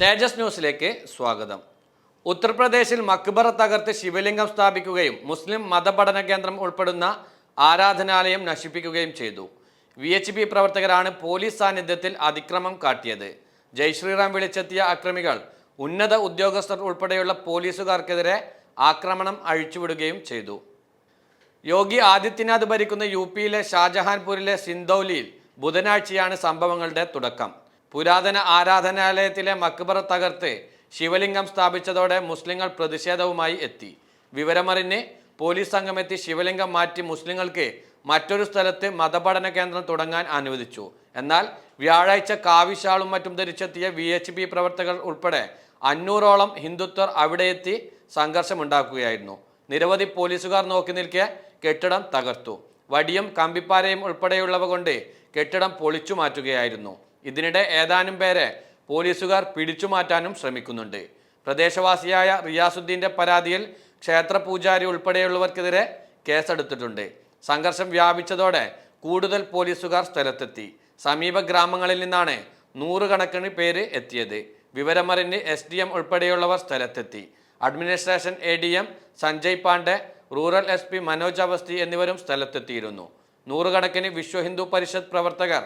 തേജസ് ന്യൂസിലേക്ക് സ്വാഗതം. ഉത്തർപ്രദേശിൽ മക്ബറ തകർത്ത് ശിവലിംഗം സ്ഥാപിക്കുകയും മുസ്ലിം മതപഠന കേന്ദ്രം ഉൾപ്പെടുന്ന ആരാധനാലയം നശിപ്പിക്കുകയും ചെയ്തു. വി എച്ച് പി പ്രവർത്തകരാണ് പോലീസ് സാന്നിധ്യത്തിൽ അതിക്രമം കാട്ടിയത്. ജയ്ശ്രീറാം വിളിച്ചെത്തിയ അക്രമികൾ ഉന്നത ഉദ്യോഗസ്ഥർ ഉൾപ്പെടെയുള്ള പോലീസുകാർക്കെതിരെ ആക്രമണം അഴിച്ചുവിടുകയും ചെയ്തു. യോഗി ആദിത്യനാഥ് ഭരിക്കുന്ന യു പിയിലെ ഷാജഹാൻപൂരിലെ സിന്ദൌലിയിൽ ബുധനാഴ്ചയാണ് സംഭവങ്ങളുടെ തുടക്കം. പുരാതന ആരാധനാലയത്തിലെ മക്ബറ തകർത്ത് ശിവലിംഗം സ്ഥാപിച്ചതോടെ മുസ്ലിങ്ങൾ പ്രതിഷേധവുമായി എത്തി. വിവരമറിഞ്ഞ് പോലീസ് സംഘമെത്തി ശിവലിംഗം മാറ്റി മുസ്ലിങ്ങൾക്ക് മറ്റൊരു സ്ഥലത്ത് മതപഠന കേന്ദ്രം തുടങ്ങാൻ അനുവദിച്ചു. എന്നാൽ വ്യാഴാഴ്ച കാവിശാളും മറ്റും ധരിച്ചെത്തിയ വി എച്ച് പി പ്രവർത്തകർ ഉൾപ്പെടെ അഞ്ഞൂറോളം ഹിന്ദുത്വർ അവിടെ എത്തി സംഘർഷമുണ്ടാക്കുകയായിരുന്നു. നിരവധി പോലീസുകാർ നോക്കി നിൽക്കെ കെട്ടിടം തകർത്തു. വടിയും കമ്പിപ്പാരയും ഉൾപ്പെടെയുള്ളവ കൊണ്ട് കെട്ടിടം പൊളിച്ചു മാറ്റുകയായിരുന്നു. ഇതിനിടെ ഏതാനും പേരെ പോലീസുകാർ പിടിച്ചു മാറ്റാനും ശ്രമിക്കുന്നുണ്ട്. പ്രദേശവാസിയായ റിയാസുദ്ദീന്റെ പരാതിയിൽ ക്ഷേത്ര പൂജാരി ഉൾപ്പെടെയുള്ളവർക്കെതിരെ കേസെടുത്തിട്ടുണ്ട്. സംഘർഷം വ്യാപിച്ചതോടെ കൂടുതൽ പോലീസുകാർ സ്ഥലത്തെത്തി. സമീപ ഗ്രാമങ്ങളിൽ നിന്നാണ് നൂറുകണക്കിന് പേര് എത്തിയത്. വിവരമറിഞ്ഞ് എസ് ഡി എം ഉൾപ്പെടെയുള്ളവർ സ്ഥലത്തെത്തി. Administration A D M Sanjay Pandey rural S P Manoj Awasthi എന്നിവരും സ്ഥലത്തെത്തിയിരുന്നു. നൂറുകണക്കിന് വിശ്വ ഹിന്ദു പരിഷത്ത് പ്രവർത്തകർ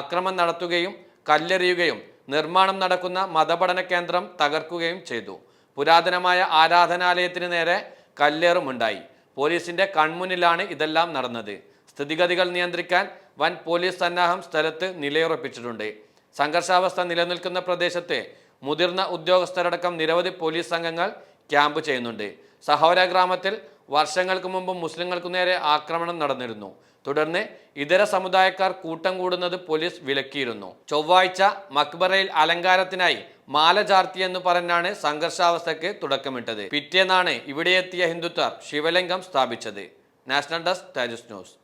അക്രമം നടത്തുകയും കല്ലെറിയുകയും നിർമ്മാണം നടക്കുന്ന മതപഠന കേന്ദ്രം തകർക്കുകയും ചെയ്തു. പുരാതനമായ ആരാധനാലയത്തിന് നേരെ കല്ലേറുമുണ്ടായി. പോലീസിന്റെ കൺമുന്നിലാണ് ഇതെല്ലാം നടന്നത്. സ്ഥിതിഗതികൾ നിയന്ത്രിക്കാൻ വൻ പോലീസ് സന്നാഹം സ്ഥലത്ത് നിലയുറപ്പിച്ചിട്ടുണ്ട്. സംഘർഷാവസ്ഥ നിലനിൽക്കുന്ന പ്രദേശത്തെ മുതിർന്ന ഉദ്യോഗസ്ഥരടക്കം നിരവധി പോലീസ് സംഘങ്ങൾ ക്യാമ്പ് ചെയ്യുന്നുണ്ട്. സഹോര ഗ്രാമത്തിൽ വർഷങ്ങൾക്ക് മുമ്പ് മുസ്ലിങ്ങൾക്ക് നേരെ ആക്രമണം നടന്നിരുന്നു. തുടർന്ന് ഇതര സമുദായക്കാർ കൂട്ടം കൂടുന്നത് പോലീസ് വിലക്കിയിരുന്നു. ചൊവ്വാഴ്ച മക്ബറയിൽ അലങ്കാരത്തിനായി മാല ചാർത്തിയെന്ന് പറഞ്ഞാണ് സംഘർഷാവസ്ഥയ്ക്ക് തുടക്കമിട്ടത്. പിറ്റേന്നാണ് ഇവിടെ എത്തിയ ഹിന്ദുത്വർ ശിവലിംഗം സ്ഥാപിച്ചത്. National desk Tejas news.